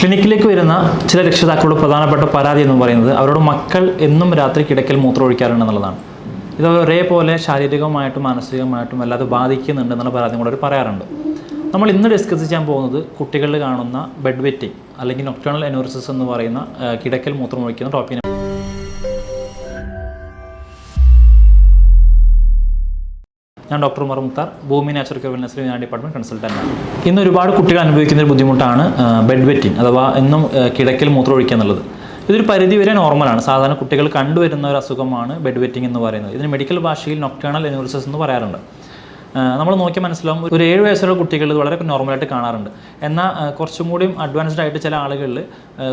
ക്ലിനിക്കിലേക്ക് വരുന്ന ചില രക്ഷിതാക്കളുടെ പ്രധാനപ്പെട്ട പരാതി എന്ന് പറയുന്നത് അവരുടെ മക്കൾ എന്നും രാത്രി കിടക്കൽ മൂത്രം ഒഴിക്കാറുണ്ടെന്നുള്ളതാണ് ഇത് ഒരേപോലെ ശാരീരികമായിട്ടും മാനസികമായിട്ടും അല്ലാതെ ബാധിക്കുന്നുണ്ട് എന്നുള്ള പരാതി കൂടെ അവർ പറയാറുണ്ട്. നമ്മൾ ഇന്ന് ഡിസ്കസ് ചെയ്യാൻ പോകുന്നത് കുട്ടികളിൽ കാണുന്ന ബെഡ് വെറ്റിംഗ് അല്ലെങ്കിൽ നൊക്ടേണൽ എനോറിസിസ് എന്ന് പറയുന്ന കിടക്കൽ മൂത്രം ഒഴിക്കുന്ന ടോപ്പിനെ ഞാൻ doctor Umar Mukhtar Bhoomi natural care wellness ഞാൻ ഡിപ്പാർട്ട്മെന്റ് കൺസൾട്ടന്റ് ആണ്. ഇന്ന് ഒരുപാട് കുട്ടികൾ അനുഭവിക്കുന്ന ഒരു ബുദ്ധിമുട്ടാണ് ബെഡ് വെറ്റിംഗ് അഥവാ എന്നും കിടക്കൽ മൂത്രം ഒഴിക്കുക എന്നുള്ളത്. ഇതൊരു പരിധി വരെ നോർമലാണ് സാധാരണ കുട്ടികൾ കണ്ടുവരുന്ന ഒരു അസുഖമാണ് ബെഡ് വെറ്റിംഗ് എന്ന് പറയുന്നത്. ഇതിന് മെഡിക്കൽ ഭാഷയിൽ നൊക്ടേണൽ എനോറിസിസ് എന്ന് പറയാറുണ്ട്. നമ്മൾ നോക്കി മനസ്സിലാവും ഒരു ഏഴ് വയസ്സുള്ള കുട്ടികൾ വളരെ നോർമലായിട്ട് കാണാറുണ്ട്. എന്നാൽ കുറച്ചും കൂടിയും അഡ്വാൻസ്ഡ് ആയിട്ട് ചില ആളുകളിൽ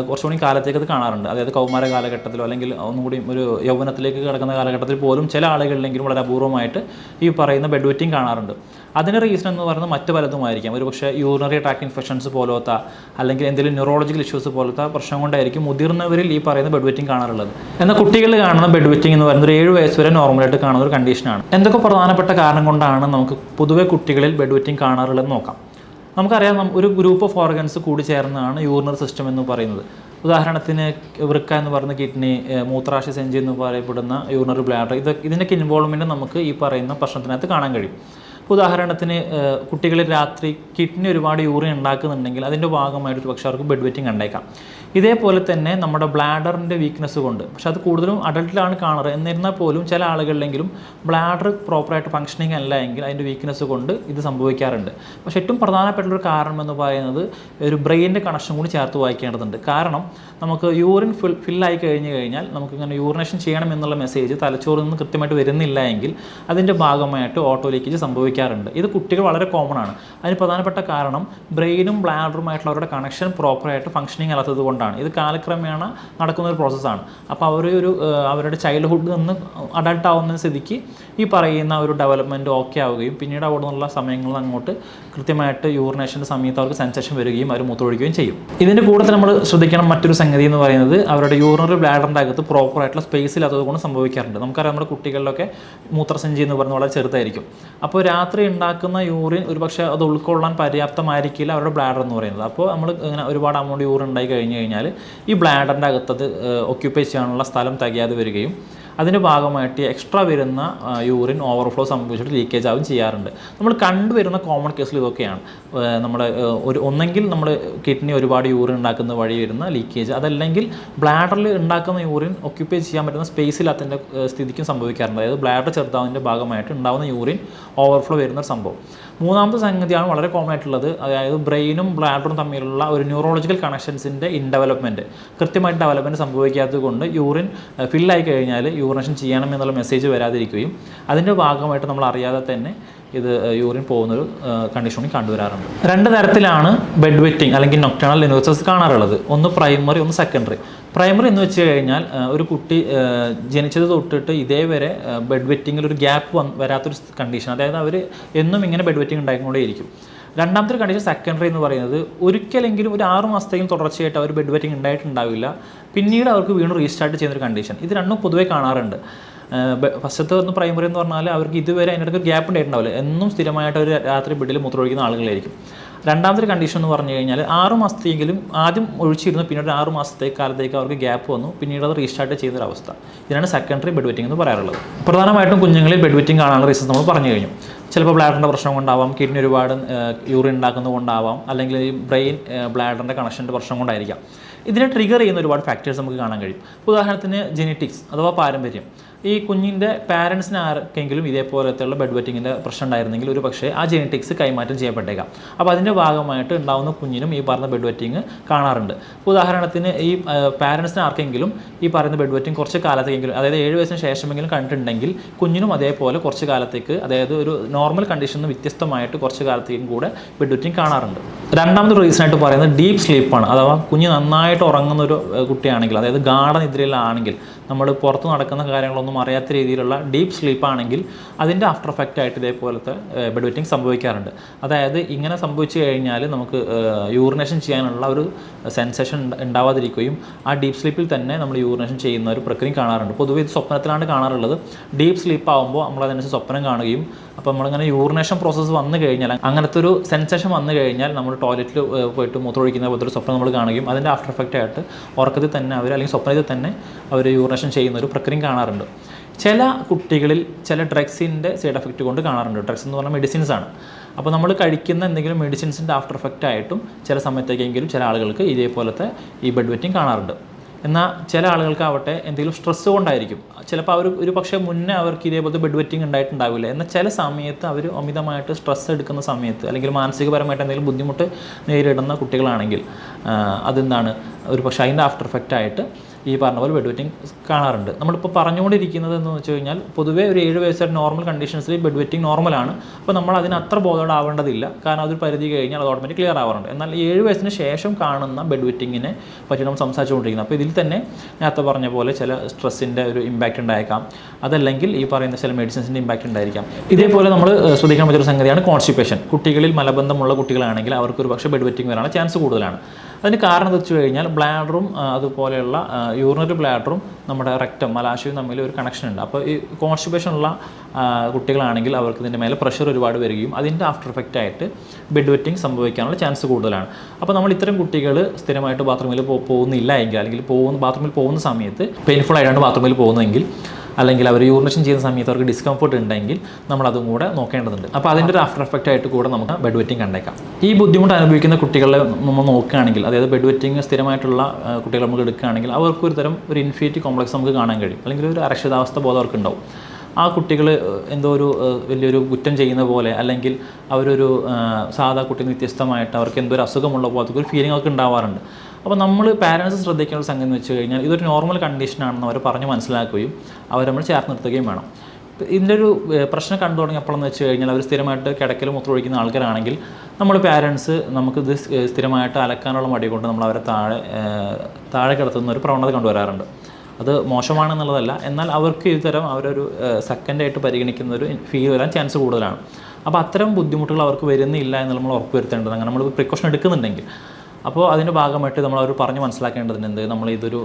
കുറച്ചും കൂടി കാലത്തേക്ക് അത് കാണാറുണ്ട്. അതായത് കൗമാര കാലഘട്ടത്തിലോ അല്ലെങ്കിൽ ഒന്നും കൂടി ഒരു യൗവനത്തിലേക്ക് കിടക്കുന്ന കാലഘട്ടത്തിൽ പോലും ചില ആളുകളിലെങ്കിലും വളരെ അപൂർവമായിട്ട് ഈ പറയുന്ന ബെഡ് വെറ്റിംഗ് കാണാറുണ്ട്. അതിന് റീസൺ എന്ന് പറയുന്നത് മറ്റു പലതുമായിരിക്കാം ഒരു പക്ഷേ യൂറിനറി ട്രാക്ക് ഇൻഫെക്ഷൻസ് പോലത്തെ അല്ലെങ്കിൽ എന്തെങ്കിലും ന്യൂറോളജിക്കൽ ഇഷ്യൂസ് പോലത്തെ പ്രശ്നം കൊണ്ടായിരിക്കും മുതിർന്നവരിൽ ഈ പറയുന്ന ബെഡ് വെറ്റിംഗ് കാണാറുള്ളത്. എന്നാൽ കുട്ടികളിൽ കാണുന്ന ബെഡ് വെറ്റിംഗ് എന്ന് പറയുന്നത് ഒരു ഏഴ് വയസ്സ് വരെ നോർമലായിട്ട് കാണുന്ന ഒരു കണ്ടീഷനാണ് എന്തൊക്കെ പ്രധാനപ്പെട്ട കാരണം കൊണ്ടാണ് നമുക്ക് പൊതുവെ കുട്ടികളിൽ ബെഡ് വെറ്റിംഗ് കാണാറുള്ളത് നോക്കാം. നമുക്കറിയാം ഒരു ഗ്രൂപ്പ് ഓഫ് ഓർഗൻസ് കൂടി ചേർന്നതാണ് യൂറിനർ സിസ്റ്റം എന്ന് പറയുന്നത്. ഉദാഹരണത്തിന് വൃക്ക എന്ന് പറയുന്ന കിഡ്നി മൂത്രാശയ സെഞ്ചി എന്ന് പറയപ്പെടുന്ന യൂറിനറി ബ്ലാഡർ ഇത് ഇതിന്റെയൊക്കെ ഇൻവോൾവ്മെന്റ് നമുക്ക് ഈ പറയുന്ന പ്രശ്നത്തിനകത്ത് കാണാൻ കഴിയും. ഉദാഹരണത്തിന് കുട്ടികൾ രാത്രി കിഡ്നി ഒരുപാട് യൂറിൻ ഉണ്ടാക്കുന്നുണ്ടെങ്കിൽ അതിന്റെ ഭാഗമായിട്ട് പക്ഷേ അവർക്ക് ബെഡ് വെറ്റിംഗ് ഉണ്ടേക്കാം ഇതേപോലെ തന്നെ നമ്മുടെ ബ്ലാഡറിന്റെ വീക്ക്നെസ് കൊണ്ട് പക്ഷേ അത് കൂടുതലും അഡൾട്ടിലാണ് കാണാറ്. എന്നിരുന്നാൽ പോലും ചില ആളുകളിലെങ്കിലും ബ്ലാഡർ പ്രോപ്പറായിട്ട് ഫങ്ഷനിങ് അല്ല എങ്കിൽ അതിന്റെ വീക്ക്നെസ് കൊണ്ട് ഇത് സംഭവിക്കാറുണ്ട്. പക്ഷേ ഏറ്റവും പ്രധാനപ്പെട്ട ഒരു കാരണം എന്ന് പറയുന്നത് ഒരു ബ്രെയിനിന്റെ കണക്ഷൻ കൂടി ചേർത്ത് വായിക്കേണ്ടതുണ്ട്. കാരണം നമുക്ക് യൂറിൻ ഫിൽ ഫില്ലായി കഴിഞ്ഞ് കഴിഞ്ഞാൽ നമുക്ക് ഇങ്ങനെ യൂറിനേഷൻ ചെയ്യണം എന്നുള്ള മെസ്സേജ് തലച്ചോറിൽ നിന്ന് കൃത്യമായിട്ട് വരുന്നില്ല എങ്കിൽ അതിന്റെ ഭാഗമായിട്ട് ഓട്ടോ ലീക്കേജ് സംഭവിക്കാറുണ്ട് ഇത് കുട്ടികൾ വളരെ കോമൺ ആണ്. അതിന് പ്രധാനപ്പെട്ട കാരണം ബ്രെയിനും ബ്ലാഡറുമായിട്ടുള്ള അവരുടെ കണക്ഷൻ പ്രോപ്പറായിട്ട് ഫങ്ഷനിങ് അല്ലാത്തത് കൊണ്ടാണ്. ഇത് കാലക്രമേണ നടക്കുന്ന ഒരു പ്രോസസ്സാണ് അപ്പോൾ അവർ ഒരു അവരുടെ ചൈൽഡ്ഹുഡ് നിന്ന് അഡൾട്ട് ആവുന്ന സ്ഥിതിക്ക് ഈ പറയുന്ന ഒരു ഡെവലപ്മെന്റ് ഓക്കെ ആവുകയും പിന്നീട് അവിടെ നിന്നുള്ള സമയങ്ങളിൽ അങ്ങോട്ട് കൃത്യമായിട്ട് യൂറിനേഷന്റെ സമയത്ത് അവർക്ക് സെൻസേഷൻ വരികയും അവർ മൂത്രമൊഴിക്കുകയും ചെയ്യും. ഇതിന്റെ കൂടെ നമ്മൾ ശ്രദ്ധിക്കണം മറ്റൊരു സംഗതി എന്ന് പറയുന്നത് അവരുടെ യൂറിനറി ബ്ലാഡറിന്റെ അകത്ത് പ്രോപ്പറായിട്ടുള്ള സ്പേസ് ഇല്ലാത്തത് കൊണ്ട് സംഭവിക്കാറുണ്ട്. നമുക്കറിയാം നമ്മുടെ കുട്ടികളിലൊക്കെ മൂത്രസഞ്ചി എന്ന് പറഞ്ഞാൽ വളരെ ചെറുതായിരിക്കും. അപ്പോൾ രാത്രി ഉണ്ടാക്കുന്ന യൂറിൻ ഒരുപക്ഷെ അത് ഉൾക്കൊള്ളാൻ പര്യാപ്തമായിരിക്കില്ല അവരുടെ ബ്ലാഡർ എന്ന് പറയുന്നത്. അപ്പോൾ നമ്മൾ ഇങ്ങനെ ഒരുപാട് അമൗണ്ട് യൂറിൻ ഉണ്ടായി കഴിഞ്ഞ് കഴിഞ്ഞാൽ ഈ ബ്ലാഡറിന്റെ അകത്തത് ഒക്യുപ്പൈ ചെയ്യാനുള്ള സ്ഥലം തികയാതെ വരികയും അതിന്റെ ഭാഗമായിട്ട് എക്സ്ട്രാ വരുന്ന യൂറിൻ ഓവർഫ്ലോ സംഭവിച്ചിട്ട് ലീക്കേജ് ആവും ചെയ്യാറുണ്ട്. നമ്മൾ കണ്ടുവരുന്ന കോമൺ കേസിൽ ഇതൊക്കെയാണ്. നമ്മൾ ഒരു ഒന്നെങ്കിൽ നമ്മൾ കിഡ്നി ഒരുപാട് യൂറിൻ ഉണ്ടാക്കുന്ന വഴി വരുന്ന ലീക്കേജ് അതല്ലെങ്കിൽ ബ്ലാഡറിൽ ഉണ്ടാക്കുന്ന യൂറിൻ ഒക്യുപ്പൈ ചെയ്യാൻ പറ്റുന്ന സ്പേസിൽ അതിന്റെ സ്ഥിതിക്കും സംഭവിക്കാറുണ്ട്. അതായത് ബ്ലാഡർ ചെറുതാവുന്നതിന്റെ ഭാഗമായിട്ട് ഉണ്ടാകുന്ന യൂറിൻ ഓവർഫ്ലോ വരുന്ന ഒരു സംഭവം. മൂന്നാമത്തെ സംഗതിയാണ് വളരെ കോമൺ ആയിട്ടുള്ളത്. അതായത് ബ്രെയിനും ബ്ലാഡറും തമ്മിലുള്ള ഒരു ന്യൂറോളജിക്കൽ കണക്ഷൻസിന്റെ ഇൻഡെവലപ്മെന്റ് കൃത്യമായിട്ട് ഡെവലപ്മെന്റ് സംഭവിക്കാത്തത് കൊണ്ട് യൂറിൻ ഫില്ലായി കഴിഞ്ഞാൽ യൂറിനേഷൻ ചെയ്യണം എന്നുള്ള മെസ്സേജ് വരാതിരിക്കുകയും അതിന്റെ ഭാഗമായിട്ട് നമ്മൾ അറിയാതെ തന്നെ ഇത് യൂറിൻ പോകുന്നൊരു കണ്ടീഷനിൽ കണ്ടുവരാറുണ്ട്. രണ്ട് തരത്തിലാണ് ബെഡ് വെറ്റിംഗ് അല്ലെങ്കിൽ നൊക്ടേണൽ ലിനോസസ് കാണാറുള്ളത്. ഒന്ന് പ്രൈമറി ഒന്ന് സെക്കൻഡറി പ്രൈമറി എന്ന് വെച്ച് കഴിഞ്ഞാൽ ഒരു കുട്ടി ജനിച്ചത് തൊട്ടിട്ട് ഇതേവരെ ബെഡ് വെറ്റിങ്ങിൽ ഒരു ഗ്യാപ്പ് വരാത്തൊരു കണ്ടീഷൻ അതായത് അവർ എന്നും ഇങ്ങനെ ബെഡ് വെറ്റിംഗ് ഉണ്ടായിക്കൊണ്ടേയിരിക്കും. രണ്ടാമത്തെ ഒരു കണ്ടീഷൻ സെക്കൻഡറി എന്ന് പറയുന്നത് ഒരിക്കലെങ്കിലും ഒരു ആറ് മാസത്തേക്കും തുടർച്ചയായിട്ട് അവർ ബെഡ് വെറ്റിംഗ് ഉണ്ടായിട്ടുണ്ടാവില്ല. പിന്നീട് അവർക്ക് വീണ്ടും റീസ്റ്റാർട്ട് ചെയ്യുന്ന ഒരു കണ്ടീഷൻ ഇത് രണ്ടും പൊതുവേ കാണാറുണ്ട്. ഫസ്റ്റത്തെ ഒന്ന് പ്രൈമറി എന്ന് പറഞ്ഞാൽ അവർക്ക് ഇതുവരെ അതിന്റെ ഒരു ഗ്യാപ്പ് ഉണ്ടായിട്ടുണ്ടാവില്ല. എന്നും സ്ഥിരമായിട്ട് ഒരു രാത്രി ബെഡിൽ മൂത്രമൊഴിക്കുന്ന ആളുകളായിരിക്കും. രണ്ടാമത്തെ കണ്ടീഷൻ എന്ന് പറഞ്ഞു കഴിഞ്ഞാൽ ആറ് മാസത്തെയെങ്കിലും ആദ്യം ഒഴിച്ചിരുന്നു പിന്നീട് ആറ് മാസത്തെ കാലത്തേക്ക് അവർക്ക് ഗ്യാപ്പ് വന്നു പിന്നീട് അത് റീസ്റ്റാർട്ട് അവസ്ഥ. ഇതിനാണ് സെക്കൻഡറി ബെഡ് വെറ്റിംഗ് എന്ന് പറയാറുള്ളത്. പ്രധാനമായിട്ടും കുഞ്ഞുങ്ങളിൽ ബെഡ് വെറ്റിംഗ് കാണാനുള്ള റീസൺസ് നമ്മൾ പറഞ്ഞു കഴിഞ്ഞു. ചിലപ്പോൾ ബ്ലാഡറിന്റെ പ്രശ്നം കൊണ്ടാവാം കിഡ്നി ഒരുപാട് യൂറിൻ ഉണ്ടാക്കുന്നത് കൊണ്ടാവാം അല്ലെങ്കിൽ ഈ ബ്രെയിൻ ബ്ലാഡറിന്റെ കണക്ഷന്റെ പ്രശ്നം കൊണ്ടായിരിക്കാം. ഇതിനെ ട്രിഗർ ചെയ്യുന്ന ഒരുപാട് ഫാക്ടേഴ്സ് നമുക്ക് കാണാൻ കഴിയും. ഉദാഹരണത്തിന് ജെനറ്റിക്സ് അഥവാ പാരമ്പര്യം. ഈ കുഞ്ഞിന്റെ പാരൻസിന് ആർക്കെങ്കിലും ഇതേപോലത്തെയുള്ള ബെഡ് വെറ്റിങ്ങിന്റെ പ്രശ്നം ഉണ്ടായിരുന്നെങ്കിൽ ഒരു പക്ഷേ ആ ജെനറ്റിക്സ് കൈമാറ്റം ചെയ്യപ്പെട്ടേക്കാം. അപ്പോൾ അതിന്റെ ഭാഗമായിട്ട് ഉണ്ടാകുന്ന കുഞ്ഞിനും ഈ പറഞ്ഞ ബെഡ് വെറ്റിങ് കാണാറുണ്ട്. ഉദാഹരണത്തിന് ഈ പാരൻസിന് ആർക്കെങ്കിലും ഈ പറയുന്ന ബെഡ് വെറ്റിങ് കുറച്ച് കാലത്തേക്കെങ്കിലും അതായത് ഏഴ് വയസ്സിന് ശേഷമെങ്കിലും കണ്ടിട്ടുണ്ടെങ്കിൽ കുഞ്ഞിനും അതേപോലെ കുറച്ച് കാലത്തേക്ക് അതായത് ഒരു നോർമൽ കണ്ടീഷനിൽ നിന്ന് വ്യത്യസ്തമായിട്ട് കുറച്ച് കാലത്തേക്കും കൂടെ ബെഡ് വെറ്റിങ് കാണാറുണ്ട്. രണ്ടാമത് റീസൺ ആയിട്ട് പറയുന്നത് ഡീപ്പ് സ്ലീപ്പാണ് അഥവാ കുഞ്ഞ് നന്നായിട്ട് ഉറങ്ങുന്ന ഒരു കുട്ടിയാണെങ്കിൽ അതായത് ഗാഠനിദ്രയിലാണെങ്കിൽ നമ്മൾ പുറത്ത് നടക്കുന്ന കാര്യങ്ങളൊന്നും അറിയാത്ത രീതിയിലുള്ള ഡീപ്പ് സ്ലീപ്പ് ആണെങ്കിൽ അതിന്റെ ആഫ്റ്റർ എഫക്റ്റ് ആയിട്ട് ഇതേപോലത്തെ ബെഡ് വെറ്റിംഗ് സംഭവിക്കാറുണ്ട്. അതായത് ഇങ്ങനെ സംഭവിച്ചു കഴിഞ്ഞാൽ നമുക്ക് യൂറിനേഷൻ ചെയ്യാനുള്ള ഒരു സെൻസേഷൻ ഉണ്ടാവാതിരിക്കുകയും ആ ഡീപ്പ് സ്ലീപ്പിൽ തന്നെ നമ്മൾ യൂറിനേഷൻ ചെയ്യുന്ന ഒരു പ്രക്രിയ കാണാറുണ്ട്. പൊതുവേ ഇത് സ്വപ്നത്തിലാണ് കാണാറുള്ളത്. ഡീപ്പ് സ്ലീപ്പ് ആകുമ്പോൾ നമ്മൾ അതിനനുസരിച്ച് സ്വപ്നം കാണുകയും അപ്പോൾ നമ്മളിങ്ങനെ യൂറിനേഷൻ പ്രോസസ്സ് വന്നു കഴിഞ്ഞാൽ അങ്ങനത്തെ ഒരു സെൻസേഷൻ വന്നു കഴിഞ്ഞാൽ നമ്മൾ ടോയ്ലറ്റിൽ പോയിട്ട് മൂത്രമൊഴിക്കുന്ന പോലത്തെ ഒരു സ്വപ്നം നമ്മൾ കാണുകയും അതിന്റെ ആഫ്റ്റർ എഫക്റ്റ് ആയിട്ട് ഉറക്കത്തിൽ തന്നെ അവർ അല്ലെങ്കിൽ സ്വപ്നത്തിൽ തന്നെ അവർ യൂറിനേഷൻ ചെയ്യുന്ന ഒരു പ്രക്രിയ കാണാറുണ്ട്. ചില കുട്ടികളിൽ ചില ഡ്രഗ്സിന്റെ സൈഡ് എഫക്റ്റ് കൊണ്ട് കാണാറുണ്ട്. ഡ്രഗ്സ് എന്ന് പറഞ്ഞാൽ മെഡിസിൻസ് ആണ്. അപ്പോൾ നമ്മൾ കഴിക്കുന്ന എന്തെങ്കിലും മെഡിസിൻസിന്റെ ആഫ്റ്റർ എഫക്റ്റ് ആയിട്ടും ചില സമയത്തേക്കെങ്കിലും ചില ആളുകൾക്ക് ഇതേപോലത്തെ ഈ ബെഡ് വെറ്റിംഗ് കാണാറുണ്ട്. എന്നാൽ ചില ആളുകൾക്കാവട്ടെ എന്തെങ്കിലും സ്ട്രെസ് കൊണ്ടായിരിക്കും. ചിലപ്പോൾ അവർ ഒരു പക്ഷേ മുന്നേ അവർക്ക് ഇതേപോലത്തെ ബെഡ് വെറ്റിംഗ് ഉണ്ടായിട്ടുണ്ടാവില്ല. എന്നാൽ ചില സമയത്ത് അവർ അമിതമായിട്ട് സ്ട്രെസ് എടുക്കുന്ന സമയത്ത് അല്ലെങ്കിൽ മാനസികപരമായിട്ട് എന്തെങ്കിലും ബുദ്ധിമുട്ട് നേരിടുന്ന കുട്ടികളാണെങ്കിൽ അതെന്താണ്? ഒരു പക്ഷേ അതിന്റെ ആഫ്റ്റർ എഫക്റ്റ് ആയിട്ട് ഈ പറഞ്ഞ പോലെ ബെഡ് വെറ്റിംഗ് കാണാറുണ്ട്. നമ്മളിപ്പോൾ പറഞ്ഞുകൊണ്ടിരിക്കുന്നത് എന്ന് വെച്ച് കഴിഞ്ഞാൽ പൊതുവേ ഒരു ഏഴ് വയസ്സായിട്ട് നോർമൽ കണ്ടീഷൻസിൽ ബെഡ് വെറ്റിംഗ് നോർമലാണ് അപ്പോൾ നമ്മൾ അതിന് അത്ര ബോധോട് ആവേണ്ടതില്ല കാരണം അതൊരു പരിധി കഴിഞ്ഞാൽ അത് ഓട്ടോമാറ്റിക് ക്ലിയർ ആവാറുണ്ട്. എന്നാൽ ഏഴ് വയസ്സിന് ശേഷം കാണുന്ന ബെഡ് വെറ്റിങ്ങിനെ പറ്റി നമ്മൾ സംസാരിച്ചുകൊണ്ടിരിക്കുന്നത്. അപ്പോൾ ഇതിൽ തന്നെ നേരത്തെ പറഞ്ഞ പോലെ ചില സ്ട്രെസ്സിന്റെ ഒരു ഇമ്പാക്റ്റ് ഉണ്ടായേക്കാം. അതല്ലെങ്കിൽ ഈ പറയുന്ന ചില മെഡിസിൻസിന്റെ ഇമ്പാക്റ്റ് ഉണ്ടായിരിക്കാം. ഇതേപോലെ നമ്മൾ ശ്രദ്ധിക്കാൻ പറ്റിയൊരു സംഗതിയാണ് കോൺസ്റ്റിപ്പേഷൻ കുട്ടികളിൽ മലബന്ധമുള്ള കുട്ടികളാണെങ്കിൽ അവർക്ക് ഒരു പക്ഷേ ബെഡ് വെറ്റിംഗ് വരാനുള്ള ചാൻസ് കൂടുതലാണ്. അതിന് കാരണം എന്ന് വെച്ച് കഴിഞ്ഞാൽ ബ്ലാഡറും അതുപോലെയുള്ള യൂറിനറി ബ്ലാഡറും നമ്മുടെ റെക്റ്റം മലാശയവും തമ്മിൽ ഒരു കണക്ഷൻ ഉണ്ട്. അപ്പോൾ ഈ കോൺസ്റ്റിപ്പേഷൻ ഉള്ള കുട്ടികളാണെങ്കിൽ അവർക്ക് ഇതിന്റെ മേലെ പ്രഷർ ഒരുപാട് വരികയും അതിന്റെ ആഫ്റ്റർ എഫക്റ്റ് ആയിട്ട് ബെഡ് വെറ്റിംഗ് സംഭവിക്കാനുള്ള ചാൻസ് കൂടുതലാണ്. അപ്പോൾ നമ്മൾ ഇത്തരം കുട്ടികൾ സ്ഥിരമായിട്ട് ബാത്റൂമിൽ പോകുന്നില്ല എങ്കിൽ അല്ലെങ്കിൽ പോകുന്ന ബാത്റൂമിൽ പോകുന്ന സമയത്ത് പെയിൻഫുൾ ആയിട്ടാണ് ബാത്റൂമിൽ പോകുന്നതെങ്കിൽ അല്ലെങ്കിൽ അവർ യൂറിനേഷൻ ചെയ്യുന്ന സമയത്ത് അവർക്ക് ഡിസ്കംഫർട്ട് ഉണ്ടെങ്കിൽ നമ്മൾ അതും കൂടെ നോക്കേണ്ടതുണ്ട്. അപ്പോൾ അതിന്റെ ഒരു ആഫ്റ്റർ എഫക്റ്റ് ആയിട്ട് കൂടെ നമുക്ക് ബെഡ് വെറ്റിംഗ് കണ്ടേക്കാം. ഈ ബുദ്ധിമുട്ട് അനുഭവിക്കുന്ന കുട്ടികളെ നമ്മൾ നോക്കുകയാണെങ്കിൽ അതായത് ബെഡ് വെറ്റിംഗ് സ്ഥിരമായിട്ടുള്ള കുട്ടികൾ നമുക്ക് എടുക്കുകയാണെങ്കിൽ അവർക്ക് ഒരു തരം ഒരു ഇൻഫിനിറ്റി കോംപ്ലക്സ് നമുക്ക് കാണാൻ കഴിയും. അല്ലെങ്കിൽ ഒരു അരക്ഷിതാവസ്ഥ ബോധം അവർക്കുണ്ടാവും. ആ കുട്ടികൾ എന്തോ ഒരു വലിയൊരു കുറ്റം ചെയ്യുന്ന പോലെ അല്ലെങ്കിൽ അവരൊരു സാധാ കുട്ടി വ്യത്യസ്തമായിട്ട് അവർക്ക് എന്തോ ഒരു അസുഖമുള്ള പോലത്തെ ഒരു ഫീലിംഗ് അവർക്ക് ഉണ്ടാവാറുണ്ട്. അപ്പോൾ നമ്മൾ പാരൻസ് ശ്രദ്ധിക്കേണ്ട സംഗതി എന്ന് വെച്ച് കഴിഞ്ഞാൽ ഇതൊരു നോർമൽ കണ്ടീഷൻ ആണെന്ന് അവർ പറഞ്ഞ് മനസ്സിലാക്കുകയും അവർ നമ്മൾ ചേർത്ത് നിർത്തുകയും വേണം. ഇതിന്റെ ഒരു പ്രശ്നം കണ്ടു തുടങ്ങിയപ്പോഴെന്ന് വെച്ച് കഴിഞ്ഞാൽ അവർ സ്ഥിരമായിട്ട് കിടക്കൽ മൂത്രമൊഴിക്കുന്ന ആൾക്കാരാണെങ്കിൽ നമ്മൾ പാരൻസ് ഇത് സ്ഥിരമായിട്ട് അലക്കാനുള്ള മടി കൊണ്ട് നമ്മൾ അവരെ താഴെ താഴെ കിടത്തുന്ന ഒരു പ്രവണത കണ്ടുവരാറുണ്ട്. അത് മോശമാണെന്നുള്ളതല്ല. എന്നാൽ അവർക്ക് ഇത്തരം അവരൊരു സെക്കൻഡായിട്ട് പരിഗണിക്കുന്ന ഒരു ഫീൽ വരാൻ ചാൻസ് കൂടുതലാണ്. അപ്പോൾ അത്തരം ബുദ്ധിമുട്ടുകൾ അവർക്ക് വരുന്നില്ല എന്ന് നമ്മൾ ഉറപ്പുവരുത്തേണ്ടത് അങ്ങനെ നമ്മൾ പ്രിക്കോഷൻ എടുക്കുന്നുണ്ടെങ്കിൽ അപ്പോൾ അതിന്റെ ഭാഗമായിട്ട് നമ്മൾ അവർ പറഞ്ഞ് മനസ്സിലാക്കേണ്ടതുണ്ട് നമ്മൾ ഇതൊരു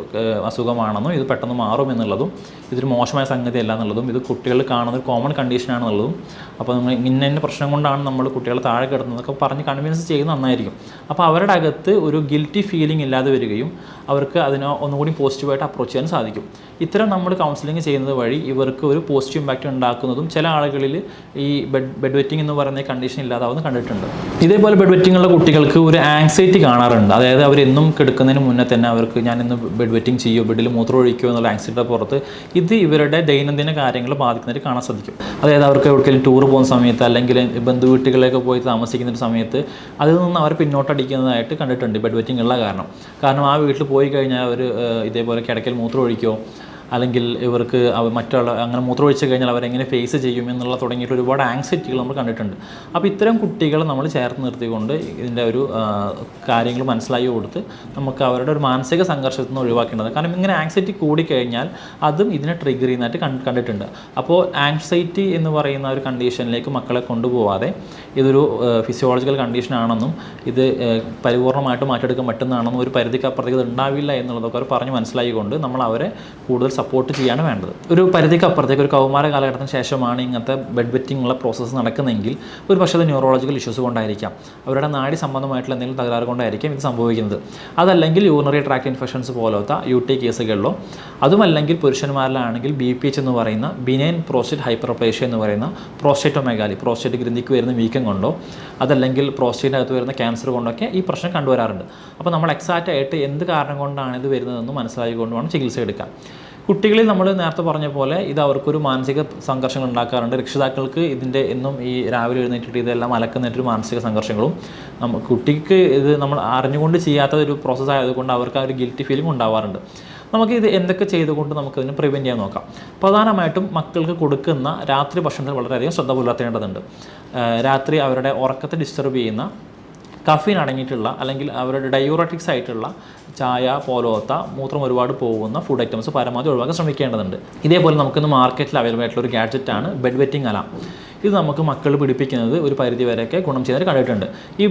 അസുഖമാണെന്നും ഇത് പെട്ടെന്ന് മാറും എന്നുള്ളതും ഇതൊരു മോശമായ സംഗതി അല്ല എന്നുള്ളതും ഇത് കുട്ടികൾ കാണുന്ന ഒരു കോമൺ കണ്ടീഷൻ ആണെന്നുള്ളതും അപ്പോൾ നമ്മൾ ഇന്ന ഇന്ന പ്രശ്നം കൊണ്ടാണ് നമ്മൾ കുട്ടികളെ താഴെ കിടന്നതൊക്കെ പറഞ്ഞ് കൺവിൻസ് ചെയ്യുന്നത് നന്നായിരിക്കും. അപ്പോൾ അവരുടെ അകത്ത് ഒരു ഗിൽറ്റി ഫീലിംഗ് ഇല്ലാതെ വരികയും അവർക്ക് അതിനെ ഒന്നുകൂടി പോസിറ്റീവായിട്ട് അപ്രോച്ച് ചെയ്യാൻ സാധിക്കും. ഇത്തരം നമ്മൾ കൗൺസിലിംഗ് ചെയ്യുന്നത് വഴി ഇവർക്ക് ഒരു പോസിറ്റീവ് ഇമ്പാക്റ്റ് ഉണ്ടാക്കുന്നതും ചില ആളുകളിൽ ഈ ബെഡ് ബെഡ് വെറ്റിംഗ് എന്ന് പറയുന്ന കണ്ടീഷൻ ഇല്ലാതാവുന്ന കണ്ടിട്ടുണ്ട്. ഇതേപോലെ ബെഡ് വെറ്റിംഗ് ഉള്ള കുട്ടികൾക്ക് ഒരു ആങ്സൈറ്റി കാണാറുണ്ട്. അതായത് അവരെന്നും കിടക്കുന്നതിന് മുന്നേ തന്നെ അവർക്ക് ഞാൻ ഇന്ന് ബെഡ് വെറ്റിംഗ് ചെയ്യുമോ ബെഡിൽ മൂത്രം ഒഴിക്കുമോ എന്നുള്ള ആക്സിഡന്റെ പുറത്ത് ഇത് ഇവരുടെ ദൈനംദിന കാര്യങ്ങൾ ബാധിക്കുന്നതിൽ കാണാൻ സാധിക്കും. അതായത് അവർക്ക് എവിടെയെങ്കിലും ടൂർ പോകുന്ന സമയത്ത് അല്ലെങ്കിൽ ബന്ധു വീട്ടുകളിലൊക്കെ പോയി താമസിക്കുന്ന സമയത്ത് അതിൽ നിന്ന് അവർ പിന്നോട്ടടിക്കുന്നതായിട്ട് കണ്ടിട്ടുണ്ട് ബെഡ് വെറ്റിംഗ് ഉള്ള കാരണം. കാരണം ആ വീട്ടിൽ പോയി കഴിഞ്ഞാൽ അവർ ഇതേപോലെ കിടക്കൽ മൂത്രം ഒഴിക്കുമോ അല്ലെങ്കിൽ ഇവർക്ക് മറ്റുള്ള അങ്ങനെ മൂത്രമൊഴിച്ച് കഴിഞ്ഞാൽ അവരെങ്ങനെ ഫേസ് ചെയ്യും എന്നുള്ള തുടങ്ങിയിട്ട് ഒരുപാട് ആങ്സൈറ്റികൾ നമ്മൾ കണ്ടിട്ടുണ്ട്. അപ്പോൾ ഇത്തരം കുട്ടികളെ നമ്മൾ ചേർത്ത് നിർത്തിക്കൊണ്ട് ഇതിന്റെ ഒരു കാര്യങ്ങൾ മനസ്സിലാക്കി കൊടുത്ത് നമുക്ക് അവരുടെ ഒരു മാനസിക സംഘർഷത്തിൽ നിന്ന് ഒഴിവാക്കേണ്ടത് കാരണം ഇങ്ങനെ ആങ്സൈറ്റി കൂടിക്കഴിഞ്ഞാൽ അതും ഇതിനെ ട്രിഗർ ചെയ്യുന്നതായിട്ട് കണ്ട് കണ്ടിട്ടുണ്ട്. അപ്പോൾ ആങ്സൈറ്റി എന്ന് പറയുന്ന ഒരു കണ്ടീഷനിലേക്ക് മക്കളെ കൊണ്ടുപോകാതെ ഇതൊരു ഫിസിയോളജിക്കൽ കണ്ടീഷൻ ആണെന്നും ഇത് പരിപൂർണമായിട്ട് മാറ്റിയെടുക്കാൻ പറ്റുന്നതാണെന്നും ഒരു പരിധിക്ക് അപ്പുറത്തേക്ക് ഇത് ഉണ്ടാവില്ല എന്നുള്ളതൊക്കെ അവർ പറഞ്ഞ് മനസ്സിലാക്കിക്കൊണ്ട് നമ്മൾ അവരെ കൂടുതൽ സപ്പോർട്ട് ചെയ്യാണ് വേണ്ടത്. ഒരു പരിധിക്ക് അപ്പുറത്തേക്ക് ഒരു കൗമാര കാലഘട്ടത്തിന് ശേഷമാണ് ഇങ്ങനത്തെ ബെഡ് വെറ്റിംഗ് ഉള്ള പ്രോസസ്സ് നടക്കുന്നതെങ്കിൽ ഒരു പക്ഷേ അത് ന്യൂറോളജിക്കൽ ഇഷ്യൂസ് കൊണ്ടായിരിക്കാം. അവരുടെ നാടി സംബന്ധമായിട്ടുള്ള എന്തെങ്കിലും തകരാറ് കൊണ്ടായിരിക്കും ഇത് സംഭവിക്കുന്നത്. അതല്ലെങ്കിൽ യൂറിനറി ട്രാക്ട് ഇൻഫെക്ഷൻസ് പോലത്തെ യു ടി കേസുകളിലോ അതുമല്ലെങ്കിൽ പുരുഷന്മാരിലാണെങ്കിൽ ബി പി എച്ച് എന്ന് പറയുന്ന ബിനൈൻ പ്രോസ്റ്റേറ്റ് ഹൈപ്പർപ്ലേഷ്യ എന്ന് പറയുന്ന പ്രോസ്റ്റേറ്റോമെഗാലി പ്രോസ്റ്റേറ്റ് ഗ്രന്ഥിക്ക് വരുന്ന വീക്കം കൊണ്ടോ അതല്ലെങ്കിൽ പ്രോസ്റ്റേറ്റിന്റെ അകത്ത് വരുന്ന ക്യാൻസർ കൊണ്ടൊക്കെ ഈ പ്രശ്നം കണ്ടുവരാറുണ്ട്. അപ്പോൾ നമ്മൾ എക്സാക്റ്റ് ആയിട്ട് എന്ത് കാരണം കൊണ്ടാണ് ഇത് വരുന്നതെന്ന് മനസ്സിലായിക്കൊണ്ട് വേണം ചികിത്സ എടുക്കാൻ കുട്ടികളിൽ നമ്മൾ നേരത്തെ പറഞ്ഞ പോലെ ഇത് അവർക്കൊരു മാനസിക സംഘർഷങ്ങൾ ഉണ്ടാക്കാറുണ്ട്. രക്ഷിതാക്കൾക്ക് ഇതിന്റെ എന്നും ഈ രാവിലെ എഴുന്നേറ്റിട്ട് ഇതെല്ലാം അലക്കുന്നൊരു മാനസിക സംഘർഷങ്ങളും കുട്ടിക്ക് ഇത് നമ്മൾ അറിഞ്ഞുകൊണ്ട് ചെയ്യാത്ത ഒരു പ്രോസസ്സ് ആയതുകൊണ്ട് അവർക്ക് ആ ഒരു ഗിൽറ്റി ഫീലിംഗ് ഉണ്ടാവാറുണ്ട്. നമുക്ക് ഇത് എന്തൊക്കെ ചെയ്തുകൊണ്ട് നമുക്കതിന് പ്രിവെന്റ് ചെയ്യാൻ നോക്കാം. പ്രധാനമായിട്ടും മക്കൾക്ക് കൊടുക്കുന്ന രാത്രി ഭക്ഷണത്തിൽ വളരെയധികം ശ്രദ്ധ പുലർത്തേണ്ടതുണ്ട്. രാത്രി അവരുടെ ഉറക്കത്തെ ഡിസ്റ്റർബ് ചെയ്യുന്ന കഫീൻ അടങ്ങിയിട്ടുള്ള അല്ലെങ്കിൽ അവരുടെ ഡയൂററ്റിക്സ് ആയിട്ടുള്ള ചായ പോലോത്ത മൂത്രം ഒരുപാട് പോകുന്ന ഫുഡ് ഐറ്റംസ് പരമാവധി ഒഴിവാക്കാൻ ശ്രമിക്കേണ്ടതുണ്ട്. ഇതേപോലെ നമുക്കിന്ന് മാർക്കറ്റിൽ അവൈലബിൾ ആയിട്ടുള്ള ഒരു ഗാഡ്ജറ്റാണ് ബെഡ് വെറ്റിംഗ് അലാം ഇത് നമുക്ക് മക്കൾ പിടിപ്പിക്കുന്നത് ഒരു പരിധി വരെയൊക്കെ ഗുണം ചെയ്തത് കണ്ടിട്ടുണ്ട്. ഈ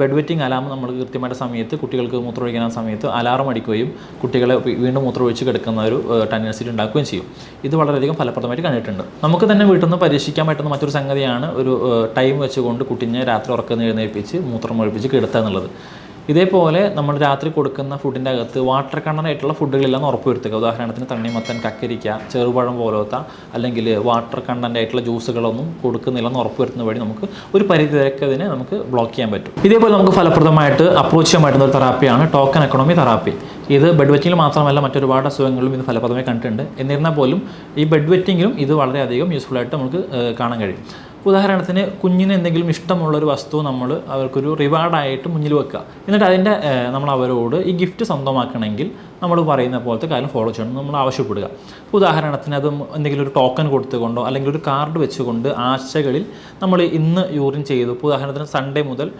ബെഡ് വെറ്റിംഗ് അലാം നമ്മൾ കൃത്യമായിട്ട് സമയത്ത് കുട്ടികൾക്ക് മൂത്രമൊഴിക്കുന്ന സമയത്ത് അലാറം അടിക്കുകയും കുട്ടികളെ വീണ്ടും വീണ്ടും മൂത്രമൊഴിച്ച് കിടക്കുന്ന ഒരു ടെൻഡൻസി ഉണ്ടാക്കുകയും ചെയ്യും. ഇത് വളരെയധികം ഫലപ്രദമായിട്ട് കണ്ടിട്ടുണ്ട്. നമുക്ക് തന്നെ വീട്ടിൽ നിന്ന് പരീക്ഷിക്കാൻ പറ്റുന്ന മറ്റൊരു സംഗതിയാണ് ഒരു ടൈം വെച്ചുകൊണ്ട് കുട്ടിനെ രാത്രി ഉറക്കം എഴുന്നേൽപ്പിച്ച് മൂത്രം ഒഴിപ്പിച്ച് കിടത്തുക എന്നുള്ളത് ഇതേപോലെ നമ്മൾ രാത്രി കൊടുക്കുന്ന ഫുഡിന്റെ അകത്ത് വാട്ടർ കണ്ടന്റായിട്ടുള്ള ഫുഡുകളെല്ലാം ഉറപ്പുവരുത്തുക. ഉദാഹരണത്തിന് തണ്ണിമത്തൻ കക്കരിക്ക ചെറുപഴം പോലത്തെ അല്ലെങ്കിൽ വാട്ടർ കണ്ടന്റായിട്ടുള്ള ജ്യൂസുകളൊന്നും കൊടുക്കുന്നില്ലെന്ന് ഉറപ്പുവരുത്തുന്ന വഴി നമുക്ക് ഒരു പരിധി വരെയൊക്കെ അതിനെ നമുക്ക് ബ്ലോക്ക് ചെയ്യാൻ പറ്റും. ഇതേപോലെ നമുക്ക് ഫലപ്രദമായിട്ട് അപ്രോച്ച് ചെയ്യാൻ പറ്റുന്ന ഒരു തെറാപ്പിയാണ് ടോക്കൺ എക്കണോമി തെറാപ്പി ഇത് ബെഡ് വെറ്റിങ്ങിൽ മാത്രമല്ല മറ്റൊരുപാട് അസുഖങ്ങളിലും ഇത് ഫലപ്രദമായി കണ്ടിട്ടുണ്ട്. എന്നിരുന്നാൽ പോലും ഈ ബെഡ് വെറ്റിങ്ങിലും ഇത് വളരെയധികം യൂസ്ഫുൾ ആയിട്ട് നമുക്ക് കാണാൻ കഴിയും. ഉദാഹരണത്തിന് കുഞ്ഞിന് എന്തെങ്കിലും ഇഷ്ടമുള്ള ഒരു വസ്തു നമ്മൾ അവർക്കൊരു റിവാർഡായിട്ട് മുന്നിൽ വെക്കുക. എന്നിട്ട് അതിന്റെ നമ്മൾ അവരോട് ഈ ഗിഫ്റ്റ് സ്വന്തമാക്കണമെങ്കിൽ നമ്മൾ പറയുന്ന പോലത്തെ കാര്യം ഫോളോ ചെയ്യണം നമ്മൾ ആവശ്യപ്പെടുക. ഉദാഹരണത്തിന് അത് എന്തെങ്കിലും ഒരു ടോക്കൺ കൊടുത്തുകൊണ്ടോ അല്ലെങ്കിൽ ഒരു കാർഡ് വെച്ചുകൊണ്ട് ആഴ്ചകളിൽ നമ്മൾ ഇന്ന് യൂറിൻ ചെയ്തു. ഉദാഹരണത്തിന് സൺഡേ മുതൽ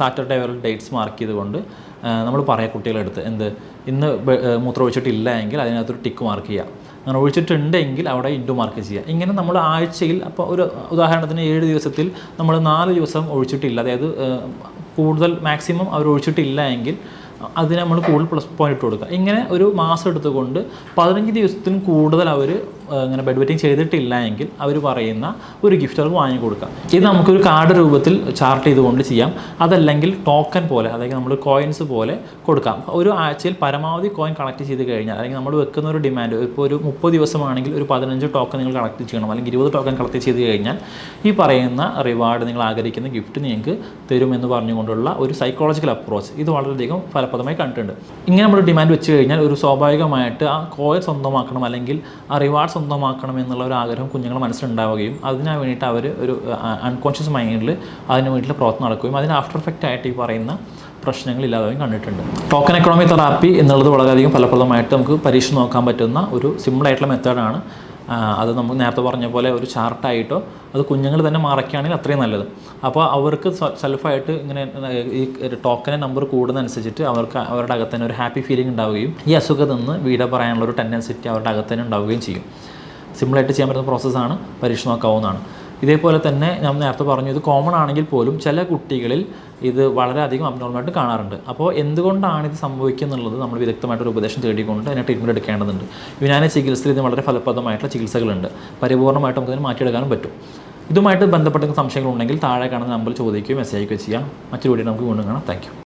സാറ്റർഡേ വരെ ഡേറ്റ്സ് മാർക്ക് ചെയ്തുകൊണ്ട് നമ്മൾ പറയാം കുട്ടികളെടുത്ത് എന്ത് ഇന്ന് മൂത്രമൊഴിച്ചിട്ടില്ല എങ്കിൽ അതിനകത്തൊരു ടിക്ക് മാർക്ക് ചെയ്യുക അങ്ങനെ ഒഴിച്ചിട്ടുണ്ടെങ്കിൽ അവിടെ ഇന്റു മാർക്ക് ചെയ്യുക. ഇങ്ങനെ നമ്മൾ ആഴ്ചയിൽ അപ്പോൾ ഒരു ഉദാഹരണത്തിന് ഏഴ് ദിവസത്തിൽ നമ്മൾ നാല് ദിവസം ഒഴിച്ചിട്ടില്ല. അതായത് കൂടുതൽ മാക്സിമം അവർ ഒഴിച്ചിട്ടില്ല എങ്കിൽ അതിന് നമ്മൾ കൂടുതൽ പ്ലസ് പോയിന്റ് ഇട്ട് കൊടുക്കുക. ഇങ്ങനെ ഒരു മാസം എടുത്തുകൊണ്ട് പതിനഞ്ച് ദിവസത്തിന് കൂടുതൽ അവർ ഇങ്ങനെ ബെഡ് വെറ്റിംഗ് ചെയ്തിട്ടില്ല എങ്കിൽ അവർ പറയുന്ന ഒരു ഗിഫ്റ്റ് അവർക്ക് വാങ്ങി കൊടുക്കാം. ഇത് നമുക്കൊരു കാർഡ് രൂപത്തിൽ ചാർട്ട് ചെയ്തുകൊണ്ട് ചെയ്യാം. അതല്ലെങ്കിൽ ടോക്കൺ പോലെ അതായത് നമ്മൾ കോയിൻസ് പോലെ കൊടുക്കാം. ഒരു ആഴ്ചയിൽ പരമാവധി കോയിൻ കളക്ട് ചെയ്ത് കഴിഞ്ഞാൽ അല്ലെങ്കിൽ നമ്മൾ വെക്കുന്ന ഒരു ഡിമാൻഡ് ഇപ്പോൾ ഒരു മുപ്പത് ദിവസമാണെങ്കിൽ ഒരു പതിനഞ്ച് ടോക്കൺ നിങ്ങൾ കളക്ട് ചെയ്യണം. അല്ലെങ്കിൽ ഇരുപത് ടോക്കൺ കളക്ട് ചെയ്ത് കഴിഞ്ഞാൽ ഈ പറയുന്ന റിവാർഡ് നിങ്ങൾ ആഗ്രഹിക്കുന്ന ഗിഫ്റ്റ് നിങ്ങൾക്ക് തരുമെന്ന് പറഞ്ഞുകൊണ്ടുള്ള ഒരു സൈക്കോളജിക്കൽ അപ്രോച്ച് ഇത് വളരെയധികം ഫലപ്രദമായി കണ്ടിട്ടുണ്ട്. ഇങ്ങനെ നമ്മൾ ഡിമാൻഡ് വെച്ച് കഴിഞ്ഞാൽ ഒരു സ്വാഭാവികമായിട്ട് ആ കോയിൽ സ്വന്തമാക്കണം. അല്ലെങ്കിൽ ആ റിവാർഡ് സ്വന്തമാക്കണം എന്നുള്ള ഒരു ആഗ്രഹം കുഞ്ഞുങ്ങളുടെ മനസ്സിലുണ്ടാവുകയും അതിനു വേണ്ടിയിട്ട് അവർ ഒരു അൺകോൺഷ്യസ് മൈൻഡിൽ അതിന് വേണ്ടിയിട്ടുള്ള പ്രവർത്തനം നടക്കുകയും അതിന് ആഫ്റ്റർ എഫക്റ്റ് ആയിട്ട് ഈ പറയുന്ന പ്രശ്നങ്ങൾ ഇല്ലാതെയും കണ്ടിട്ടുണ്ട്. ടോക്കൺ എക്കണോമി തെറാപ്പി എന്നുള്ളത് വളരെയധികം ഫലപ്രദമായിട്ട് നമുക്ക് പരീക്ഷ നോക്കാൻ പറ്റുന്ന ഒരു സിമ്പിൾ ആയിട്ടുള്ള മെത്തേഡാണ് അത് നമുക്ക് നേരത്തെ പറഞ്ഞ പോലെ ഒരു ചാർട്ടായിട്ടോ അത് കുഞ്ഞുങ്ങൾ തന്നെ മറയ്ക്കുകയാണെങ്കിൽ അത്രയും നല്ലത്. അപ്പോൾ അവർക്ക് സെൽഫായിട്ട് ഇങ്ങനെ ഈ ടോക്കനെ നമ്പർ കൂടുന്നതനുസരിച്ചിട്ട് അവർക്ക് അവരുടെ അകത്ത് തന്നെ ഒരു ഹാപ്പി ഫീലിംഗ് ഉണ്ടാവുകയും ഈ അസുഖത്തിൽ നിന്ന് വീട് പറയാനുള്ള ഒരു ടെൻഡൻസിറ്റി അവരുടെ അകത്ത് തന്നെ ഉണ്ടാവുകയും ചെയ്യും. സിമ്പിളായിട്ട് ചെയ്യാൻ പറ്റുന്ന പ്രോസസ്സാണ് പരീക്ഷ നോക്കാവുന്നതാണ്. ഇതേപോലെ തന്നെ ഞാൻ നേരത്തെ പറഞ്ഞു ഇത് കോമൺ ആണെങ്കിൽ പോലും ചില കുട്ടികളിൽ ഇത് വളരെയധികം അബ്നോർമായിട്ട് കാണാറുണ്ട്. അപ്പോൾ എന്തുകൊണ്ടാണ് ഇത് സംഭവിക്കുന്നുള്ളത്? നമ്മൾ വിദഗ്ധമായിട്ടൊരു ഉപദേശം തേടിക്കൊണ്ട് അതിനെ ട്രീറ്റ്മെന്റ് എടുക്കേണ്ടതുണ്ട്. യുനാനി ചികിത്സയിൽ ഇതിന് വളരെ ഫലപ്രദമായിട്ടുള്ള ചികിത്സകളുണ്ട്. പരിപൂർണമായിട്ട് നമുക്കതിന് മാറ്റിയെടുക്കാനും പറ്റും. ഇതുമായിട്ട് ബന്ധപ്പെട്ട സംശയങ്ങളുണ്ടെങ്കിൽ താഴെ കാണുന്ന നമ്പറിൽ ചോദിക്കുകയോ മെസ്സേജ് അയക്കുകയോ ചെയ്യാം. മറ്റൊരു വീഡിയോ നമുക്ക് വീണ്ടും കാണാം. താങ്ക്